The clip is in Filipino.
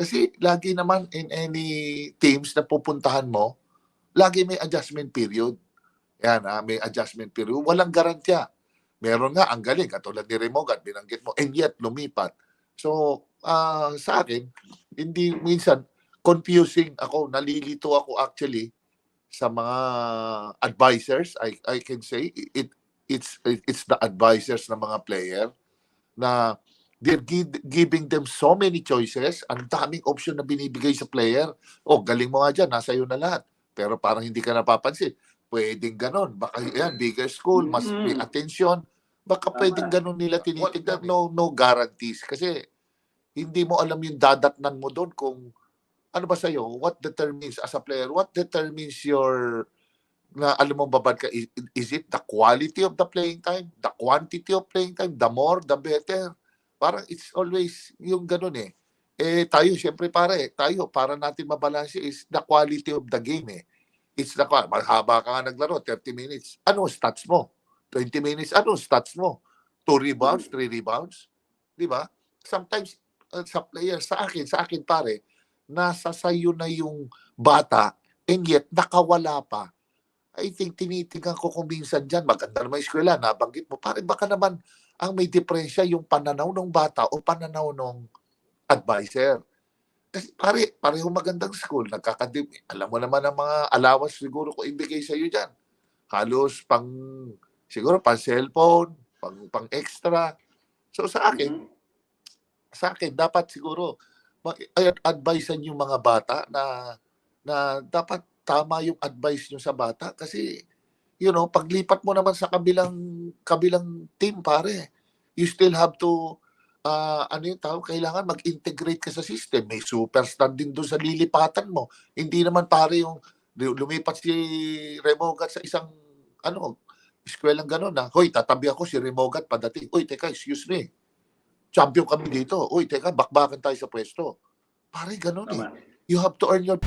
Kasi lagi naman in any teams na pupuntahan mo, lagi may adjustment period. Yan ha, may adjustment period. Walang garantya. Meron nga, ang galing, katulad ni Remogat, binanggit mo, and yet lumipat. So, ah, sa akin, hindi minsan, confusing ako, nalilito ako actually sa mga advisors. I, I can say, it, it's, it's the advisors ng mga player na they're gi- giving them so many choices. Ang daming option na binibigay sa player. Oh, galing mo nga dyan, nasa iyo na lahat. Pero parang hindi ka napapansin. Pwedeng ganon. Baka yan, bigger school, mas may Mm. attention. Baka Tama. pwedeng ganon nila tinitignan. No, no guarantees. Kasi hindi mo alam yung dadatnan mo doon kung ano ba sa'yo, what determines as a player, what determines your na alam mo babad ka, is, is it the quality of the playing time, the quantity of playing time, the more, the better. Parang it's always yung ganun eh. Eh tayo, syempre pare, tayo, para natin mabalanse is the quality of the game eh. It's the, mahaba ka nga naglaro, 30 minutes. Ano stats mo? 20 minutes, ano stats mo? 2 rebounds, 3 rebounds? Di ba? Sometimes, uh, sa player, sa akin, sa akin pare, nasa sayo na yung bata and yet nakawala pa. I think tinitigan ko kung minsan dyan, maganda naman yung eskwela, nabanggit mo, pare baka naman ang may diferensya yung pananaw ng bata o pananaw ng advisor. Kasi pare, pareho magandang school, nagkakadim, alam mo naman ang mga allowance siguro ko ibigay sa iyo dyan. Halos pang, siguro pang cellphone, pang, pang extra. So sa akin, Mhm. sa akin dapat siguro ma- ay- advisean yung mga bata na na dapat tama yung advice nyo sa bata. Kasi you know paglipat mo naman sa kabilang kabilang team pare you still have to ah, ano yung tawag? Kailangan mag-integrate ka sa system. May superstar din doon sa lilipatan mo. Hindi naman pare yung lumipat si Remogat sa isang ano eskwelang gano'n na hoy tatabi ako si Remogat padating. Uy teka excuse me. Champion kami dito. Uy, teka, bakbakan tayo sa pwesto. Pare, ganun eh. You have to earn your